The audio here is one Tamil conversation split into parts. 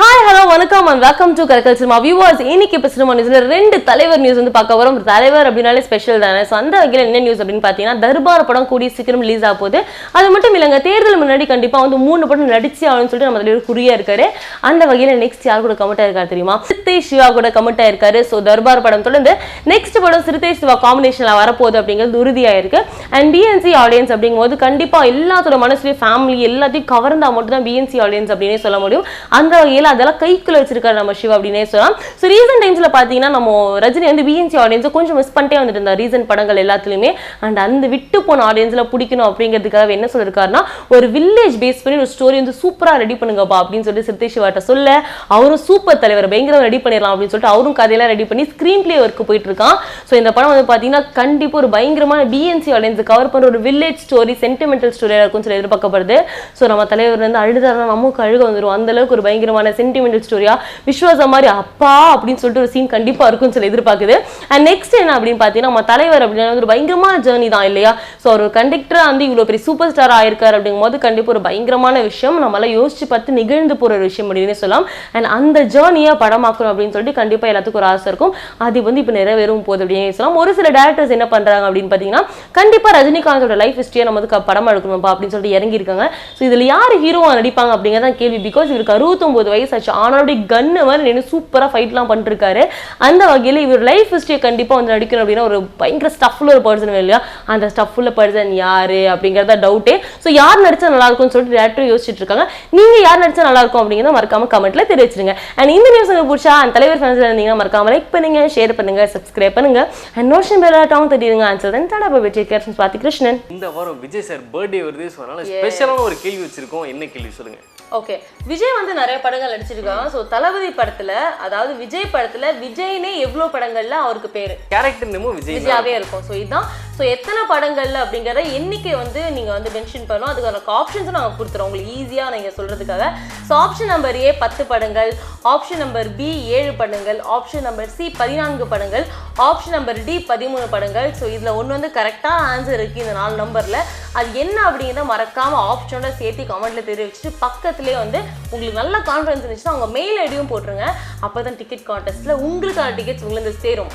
hi hello வணக்கம் and welcome to Karakkal cinema viewers இன்னைக்கு இப்போ சினிமா நியூஸ்ல ரெண்டு தலைவர் நியூஸ் வந்து பார்க்க வரும் தலைவர் அப்படின்னாலே ஸ்பெஷல் தானே. ஸோ அந்த வகையில் என்ன நியூஸ் அப்படின்னு பார்த்தீங்கன்னா தர்பார் படம் கூடிய சீக்கிரம் ரிலீஸ் ஆக போகுது. அது மட்டும் இல்லைங்க தேர்தல் முன்னாடி கண்டிப்பாக வந்து மூணு படம் நடிச்சு ஆகணும்னு சொல்லிட்டு நம்ம தலைவர் குறியா இருக்காரு. அந்த வகையில் நெக்ஸ்ட் யார் கூட கமெண்ட் ஆயிருக்காரு தெரியுமா? சித்தை சிவா கூட கமெண்ட் ஆயிருக்காரு ஸோ தர்பார் படம் தொடர்ந்து நெக்ஸ்ட் படம் சிறுத்தை சிவா காம்பினேஷனில் வரப்போகுது அப்படிங்கிறது உறுதியாயிருக்கு. அண்ட் பிஎன்சி ஆடியன்ஸ் அப்படிங்கும்போது கண்டிப்பாக எல்லாத்தோட மனசுலேயும் ஃபேமிலி எல்லாத்தையும் கவர்ந்தால் மட்டும் தான் பிஎன்சி ஆடியன்ஸ் அப்படின்னே சொல்ல முடியும். அந்த வகையில் அதெல்லாம் கைக்குள்ள வச்சிருக்காரு நம்ம சிவா அப்படின்னே சொல்லலாம். ஸோ ரீசன் டைம்ஸ்ல பார்த்தீங்கன்னா நம்ம ரஜினி வந்து பிஎன்சி ஆடியன்ஸை கொஞ்சம் மிஸ் பண்ணிட்டே வந்துட்டு இருந்தார் ரீசன்ட் படங்கள் எல்லாத்துலயுமே. அண்ட் அந்த விட்டு போன ஆடியன்ஸ்ல பிடிக்கணும் அப்படிங்கிறதுக்காக என்ன சொல்லிருக்காருன்னா ஒரு வில்லேஜ் பேஸ் பண்ணி ஒரு ஸ்டோரி வந்து சூப்பரா ரெடி பண்ணுங்கப்பா அப்படின்னு சொல்லிட்டு சிறுத்தை சிவாட்ட சொல்ல அவரும் சூப்பர் தலைவர் பயங்கரம் ரெடி பண்ணிடலாம் அப்படின்னு சொல்லிட்டு அவரும் கதையெல்லாம் ரெடி பண்ணி ஸ்க்ரீன் பிளே ஒர்க்கு போயிட்டு இருக்கான். ஸோ இந்த படம் வந்து பார்த்தீங்கன்னா கண்டிப்பாக ஒரு பயங்கரமான பிஎன்சி ஆடியன்ஸ் கவர் பண்ணுற ஒரு வில்லேஜ் ஸ்டோரி சென்டிமெண்டல் ஸ்டோரியாக இருக்கும்னு சொல்லி எதிர்பார்க்கப்படுது. ஸோ நம்ம தலைவர் வந்து அழுதாரா நமக்கு அழுக வந்துடும் அந்த அளவுக்கு ஒரு பயங்கரமான சென்டிமெண்டல் ஸ்டோரியாக விஸ்வாசம் மாதிரி அப்பா அப்படின்னு சொல்லிட்டு ஒரு சீன் கண்டிப்பாக இருக்கும்னு சொல்லி எதிர்பார்க்குது. அண்ட் நெக்ஸ்ட் என்ன அப்படின்னு பார்த்தீங்கன்னா நம்ம தலைவர் அப்படின்னா வந்து ஒரு பயங்கரமான ஜேர்னி தான் இல்லையா? ஸோ ஒரு கண்டக்டராக வந்து இவ்வளோ பெரிய சூப்பர் ஸ்டார் ஆயிருக்காரு அப்படிங்கும் போது கண்டிப்பாக ஒரு பயங்கரமான விஷயம் நம்மளால் யோசிச்சு பார்த்து நிகழ்ந்து போகிற ஒரு விஷயம் அப்படின்னு சொல்லலாம். அண்ட் அந்த ஜேர்னியை படமாக்கணும் அப்படின்னு சொல்லிட்டு கண்டிப்பாக எல்லாத்துக்கும் ஒரு ஆசை இருக்கும். அது வந்து இப்போ நிறைவேறும் போது அப்படின்னு சொல்லலாம் ஒரு சில டேரக்டர்ஸ் என்ன பண்றாங்க அப்படின்னு பார்த்தீங்கன்னா கண்டிப்பா ரஜினிகாந்தோட லைஃப் ஹிஸ்டரியை நம்ம வந்து படம் எடுக்கணும்ப்பா அப்படின்னு சொல்லிட்டு இறங்கியிருக்காங்க. ஸோ இதுல யார் ஹீரோவா நடிப்பாங்க அப்படிங்கிறத கேள்வி. பிகாஸ் இவருக்கு அறுபத்தொன்பது வயசு ஆச்சு. ஆனாலுடைய கன்னு மாதிரி நின்று சூப்பராக ஃபைட்லாம் பண்ணிருக்காரு. அந்த வகையில் இவர் லைஃப் ஹிஸ்டரியை கண்டிப்பா வந்து நடிக்கணும் அப்படின்னா ஒரு பயங்கர ஸ்டஃப்ல ஒரு பர்சன் இல்லையா? அந்த ஸ்டஃப்ல பர்சன் யாரு அப்படிங்கிறத டவுட்டே ஸோ யார் நடிச்சா நல்லா இருக்கும்னு சொல்லிட்டு டேரக்டர் யோசிச்சுட்டு இருக்காங்க. நீங்க யார் நடிச்சா நல்லா இருக்கும் அப்படிங்கிறத மறக்காம கமெண்ட்ல தெரிவிச்சிருங்க. அண்ட் இந்த நியூஸ் உங்களுக்கு பிடிச்சா அந்த தலைவர் ஃபேன்ஸ்ல இருந்தீங்கன்னா மறக்காம லைக் பண்ணுங்க ஷேர் பண்ணுங்க சப்ஸ்கிரைப் பண்ணுங்க. அண்ட் நோஷன் பெல் ஆட்டம் தட்டிடுங்க ஆன்சர் தான் தடா bye take care Swathi Krishnan இந்த வாரம் விஜய் சார் பர்த்டே வருது. ஸோ அதனால ஸ்பெஷலான ஒரு கேள்வி வச்சிருக்கோம். என்ன கேள்வி சொல்லுங்க? ஓகே விஜய் வந்து நிறைய படங்கள் நடிச்சிருக்காங்க. ஸோ தளபதி படத்துல அதாவது விஜய் படத்துல விஜய்னே எவ்வளோ படங்கள்ல அவருக்கு பேரு? கேரக்டர் நேமும் விஜய். விஜயாவே இருக்கும். ஸோ இதுதான் ஸோ எத்தனை படங்கள்ல அப்படிங்கிறத எண்ணிக்கை வந்து நீங்க வந்து மென்ஷன் பண்ணணும். அதுக்கான ஆப்ஷன்ஸும் நாங்கள் கொடுத்துறோம். உங்களுக்கு ஈஸியாக நீங்க சொல்றதுக்காக. ஸோ ஆப்ஷன் நம்பர் ஏ பத்து படங்கள். ஆப்ஷன் நம்பர் பி ஏழு படங்கள். ஆப்ஷன் நம்பர் சி பதினான்கு படங்கள். ஆப்ஷன் நம்பர் டி பதிமூணு படங்கள். ஸோ இதுல ஒன்று வந்து கரெக்டான ஆன்சர் இருக்கு இந்த நாலு நம்பர்ல அது என்ன அப்படிங்கிறத மறக்காம ஆப்ஷனோட சேர்த்து கமெண்ட்ல தெரிவிச்சுட்டு பக்கத்துலேயே வந்து உங்களுக்கு நல்ல கான்ஃபிடன்ஸ் இருந்துச்சுன்னா உங்க மெயில் ஐடியும் போட்டுருங்க. அப்பதான் டிக்கெட் கான்டெஸ்ட்ல உங்களுக்கான டிக்கெட்ஸ் உங்களுக்கு சேரும்.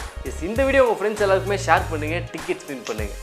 இந்த வீடியோ உங்க ஃப்ரெண்ட்ஸ் எல்லாருக்குமே ஷேர் பண்ணுங்க டிக்கெட்ஸ் வின் பண்ணுங்க.